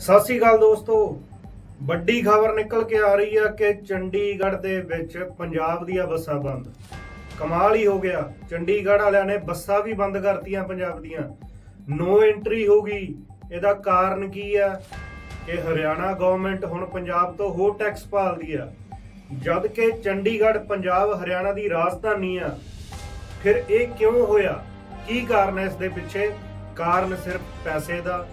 ਸਤਿ ਸ੍ਰੀ ਅਕਾਲ ਦੋਸਤੋ। ਵੱਡੀ ਖਬਰ ਨਿਕਲ ਕੇ ਆ ਰਹੀ ਹੈ ਕਿ ਚੰਡੀਗੜ੍ਹ ਦੇ ਵਿੱਚ ਪੰਜਾਬ ਦੀਆਂ ਬੱਸਾਂ ਬੰਦ। ਕਮਾਲ ਹੀ ਹੋ ਗਿਆ। ਚੰਡੀਗੜ੍ਹ ਵਾਲਿਆਂ ਨੇ ਬੱਸਾਂ ਵੀ ਬੰਦ ਕਰਤੀਆਂ ਪੰਜਾਬ ਦੀਆਂ। ਨੋ ਐਂਟਰੀ ਹੋ ਗਈ। ਇਹਦਾ ਕਾਰਨ ਕੀ ਆ? ਕਿ ਹਰਿਆਣਾ ਗਵਰਨਮੈਂਟ ਹੁਣ ਪੰਜਾਬ ਤੋਂ ਹੋਰ ਟੈਕਸ ਭਾਲਦੀ ਆ। ਜਦ ਕਿ ਚੰਡੀਗੜ੍ਹ, ਪੰਜਾਬ, ਹਰਿਆਣਾ ਦੀ ਰਾਜਧਾਨੀ ਆ। ਫਿਰ ਇਹ ਕਿਉਂ ਹੋਇਆ? ਕੀ ਕਾਰਨ ਹੈ ਇਸ ਦੇ ਪਿੱਛੇ? ਕਾਰਨ ਸਿਰਫ ਪੈਸੇ ਦਾ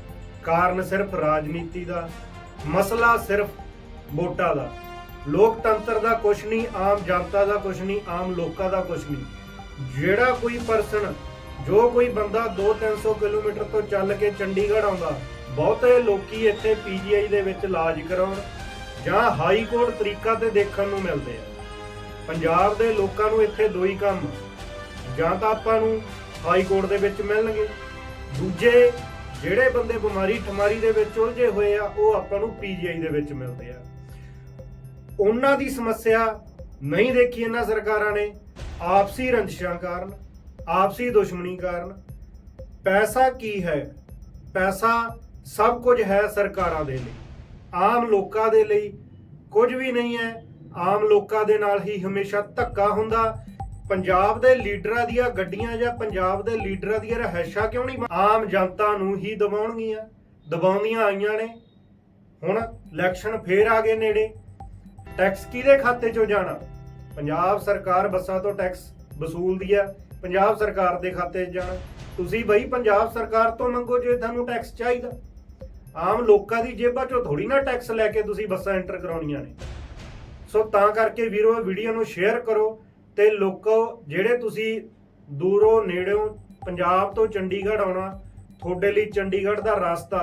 ਕਾਰਨ ਸਿਰਫ ਰਾਜਨੀਤੀ ਦਾ, ਮਸਲਾ ਸਿਰਫ ਵੋਟਾਂ ਦਾ। ਲੋਕਤੰਤਰ ਦਾ ਕੁਛ ਨਹੀਂ, ਆਮ ਜਨਤਾ ਦਾ ਕੁਛ ਨਹੀਂ, ਆਮ ਲੋਕਾਂ ਦਾ ਕੁਛ ਨਹੀਂ। ਜਿਹੜਾ ਕੋਈ ਪਰਸਨ ਜੋ ਕੋਈ ਬੰਦਾ 2-300 ਕਿਲੋਮੀਟਰ ਤੋਂ ਚੱਲ ਕੇ ਚੰਡੀਗੜ੍ਹ ਆਉਂਦਾ, ਬਹੁਤੇ ਲੋਕੀ ਇੱਥੇ ਪੀਜੀਆਈ ਦੇ ਵਿੱਚ ਇਲਾਜ ਕਰਾਉਣ ਜਾਂ ਹਾਈ ਕੋਰਟ ਤਰੀਕਾ ਤੇ ਦੇਖਣ ਨੂੰ ਮਿਲਦੇ ਆ। ਪੰਜਾਬ ਦੇ ਲੋਕਾਂ ਨੂੰ ਇੱਥੇ ਦੋ ਹੀ ਕੰਮ ਜਾਂ ਤਾਂ ਆਪਾਂ ਨੂੰ ਹਾਈ ਕੋਰਟ ਦੇ ਵਿੱਚ ਮਿਲਣਗੇ। ਦੂਜੇ ਜਿਹੜੇ ਬੰਦੇ ਬਿਮਾਰੀ ਠਮਾਰੀ ਦੇ ਵਿੱਚ ਉਲਝੇ ਹੋਏ ਆ, ਉਹ ਆਪਾਂ ਨੂੰ ਪੀਜੀਆਈ ਦੇ ਵਿੱਚ ਮਿਲਦੇ ਆ। ਉਹਨਾਂ ਦੀ ਸਮੱਸਿਆ ਨਹੀਂ ਦੇਖੀ ਇਹਨਾਂ ਸਰਕਾਰਾਂ ਨੇ। ਆਪਸੀ ਰੰਜਿਸ਼ਾਂ ਕਾਰਨ, ਆਪਸੀ ਦੁਸ਼ਮਣੀ ਕਾਰਨ। ਪੈਸਾ ਕੀ ਹੈ? ਪੈਸਾ ਸਭ ਕੁਝ ਹੈ ਸਰਕਾਰਾਂ ਦੇ ਲਈ। ਆਮ ਲੋਕਾਂ ਦੇ ਲਈ ਕੁਝ ਵੀ ਨਹੀਂ ਹੈ। ਆਮ ਲੋਕਾਂ ਦੇ ਨਾਲ ਹੀ ਹਮੇਸ਼ਾ ਧੱਕਾ ਹੁੰਦਾ। ਪੰਜਾਬ ਦੇ ਲੀਡਰਾਂ ਦੀਆਂ ਗੱਡੀਆਂ ਜਾਂ ਪੰਜਾਬ ਦੇ ਲੀਡਰਾਂ ਦੀਆਂ ਰਹਿਸ਼ਾਂ ਕਿਉਂ ਨਹੀਂ ਆਮ ਜਨਤਾ ਨੂੰ ਹੀ ਦਬਾਉਣਗੀਆਂ। ਦਬਾਉਂਦੀਆਂ ਆਈਆਂ ਨੇ। ਹੁਣ ਇਲੈਕਸ਼ਨ ਫੇਰ ਆ ਗਏ ਨੇੜੇ। ਟੈਕਸ ਕਿਹਦੇ ਖਾਤੇ 'ਚੋਂ ਜਾਣਾ? ਪੰਜਾਬ ਸਰਕਾਰ ਬੱਸਾਂ ਤੋਂ ਟੈਕਸ ਵਸੂਲਦੀ ਆ। ਪੰਜਾਬ ਸਰਕਾਰ ਦੇ ਖਾਤੇ 'ਚ ਜਾਣਾ। ਤੁਸੀਂ ਬਈ ਪੰਜਾਬ ਸਰਕਾਰ ਤੋਂ ਮੰਗੋ ਜੇ ਤੁਹਾਨੂੰ ਟੈਕਸ ਚਾਹੀਦਾ। ਆਮ ਲੋਕਾਂ ਦੀ ਜੇਬਾਂ 'ਚੋਂ ਥੋੜੀ ਨਾ ਟੈਕਸ ਲੈ ਕੇ ਤੁਸੀਂ ਬੱਸਾਂ ਐਂਟਰ ਕਰਾਉਣੀਆਂ ਨੇ। ਸੋ ਤਾਂ ਕਰਕੇ ਵੀਰੋ ਵੀਡੀਓ ਨੂੰ ਸ਼ੇਅਰ ਕਰੋ। ਤੇ ਲੋਕੋ ਜਿਹੜੇ ਤੁਸੀਂ ਦੂਰੋਂ ਨੇੜਿਓਂ ਪੰਜਾਬ ਤੋਂ ਚੰਡੀਗੜ੍ਹ ਆਉਣਾ, ਤੁਹਾਡੇ ਲਈ ਚੰਡੀਗੜ੍ਹ ਦਾ ਰਸਤਾ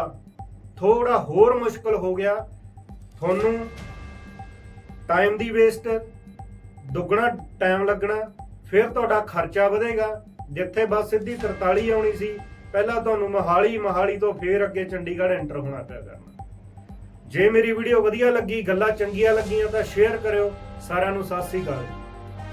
ਥੋੜਾ ਹੋਰ ਮੁਸ਼ਕਲ ਹੋ ਗਿਆ। ਤੁਹਾਨੂੰ ਟਾਈਮ ਦੀ ਵੇਸਟ ਦੁੱਗਣਾ ਟਾਈਮ ਲੱਗਣਾ, ਫਿਰ ਤੁਹਾਡਾ ਖਰਚਾ ਵਧੇਗਾ। ਜਿੱਥੇ ਬੱਸ ਸਿੱਧੀ 43 ਆਉਣੀ ਸੀ, ਪਹਿਲਾਂ ਤੁਹਾਨੂੰ ਮਹਾਲੀ ਮਹਾਲੀ ਤੋਂ ਫੇਰ ਅੱਗੇ ਚੰਡੀਗੜ੍ਹ ਐਂਟਰ ਹੋਣਾ ਪਿਆ ਕਰਨਾ। ਜੇ ਮੇਰੀ ਵੀਡੀਓ ਵਧੀਆ ਲੱਗੀ, ਗੱਲਾਂ ਚੰਗੀਆਂ ਲੱਗੀਆਂ ਤਾਂ ਸ਼ੇਅਰ ਕਰਿਓ। ਸਾਰਿਆਂ ਨੂੰ ਸਤਿ ਸ੍ਰੀ ਅਕਾਲ।